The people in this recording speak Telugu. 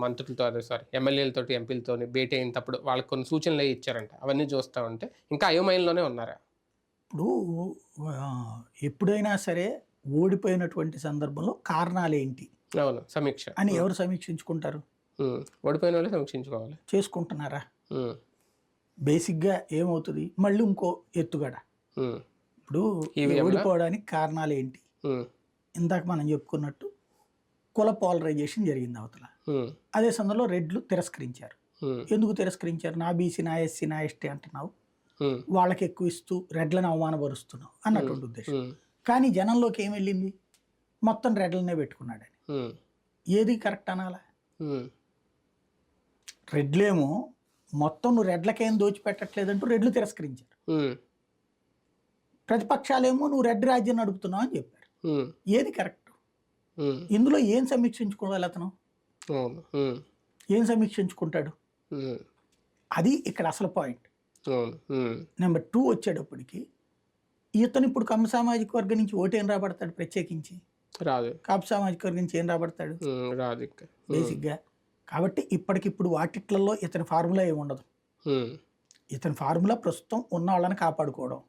మంత్రులతో అదే సారీ ఎమ్మెల్యేలతో ఎంపీలతో భేటీ అయినప్పుడు వాళ్ళకి కొన్ని సూచనలు ఇచ్చారంట. అవన్నీ చూస్తా ఉంటే ఇంకా అయోమయంలోనే ఉన్నారా? ఇప్పుడు ఎప్పుడైనా సరే ఓడిపోయినటువంటి సందర్భంలో కారణాలు ఏంటి అవును సమీక్ష. అని ఎవరు సమీక్షించుకుంటారు. ఓడిపోయిన వాళ్ళే సమీక్షించుకోవాలి. చేసుకుంటున్నారా. బేసిక్గా ఏమవుతుంది? మళ్ళీ ఇంకో ఎత్తుగడ. ఇప్పుడు? ఓడిపోవడానికి కారణాలు ఏంటి. ఇందాక మనం చెప్పుకున్నట్టు కుల పోలరైజేషన్ జరిగింది అవతల. అదే సందర్భంలో రెడ్లు తిరస్కరించారు. ఎందుకు తిరస్కరించారు నా బీసీ నా ఎస్సీ నా ఎస్టీ అంటున్నావు. వాళ్ళకి ఎక్కువ ఇస్తూ రెడ్లను అవమానపరుస్తున్నావు అన్నటువంటి ఉద్దేశం. కానీ జనంలోకి ఏం వెళ్ళింది మొత్తం రెడ్లనే పెట్టుకున్నాడని. ఏది కరెక్ట్ అనాలా. రెడ్లేమో మొత్తం నువ్వు రెడ్లకేం దోచిపెట్టట్లేదంటూ రెడ్లు తిరస్కరించారు. ప్రతిపక్షాలేమో నువ్వు రెడ్డి రాజ్యం నడుపుతున్నావు అని చెప్పారు. ఏది కరెక్ట్. ఇందులో ఏం సమీక్షించుకోవాలి అతను. ఏం సమీక్షించుకుంటాడు. అది ఇక్కడ అసలు పాయింట్. నెంబర్ టూ వచ్చేటప్పటికి ఇతను ఇప్పుడు కమ్మ సామాజిక వర్గం నుంచి ఓటు ఏం రాబడతాడు ప్రత్యేకించి? రాదు. కాపు సామాజిక వర్గం నుంచి ఏం రాబడతాడు. రాదు బేసిక్గా. కాబట్టి ఇప్పటికిప్పుడు వాటిట్లలో ఇతని ఫార్ములా ఏమి ఉండదు. ఇతని ఫార్ములా ప్రస్తుతం ఉన్న వాళ్ళని కాపాడుకోవడం.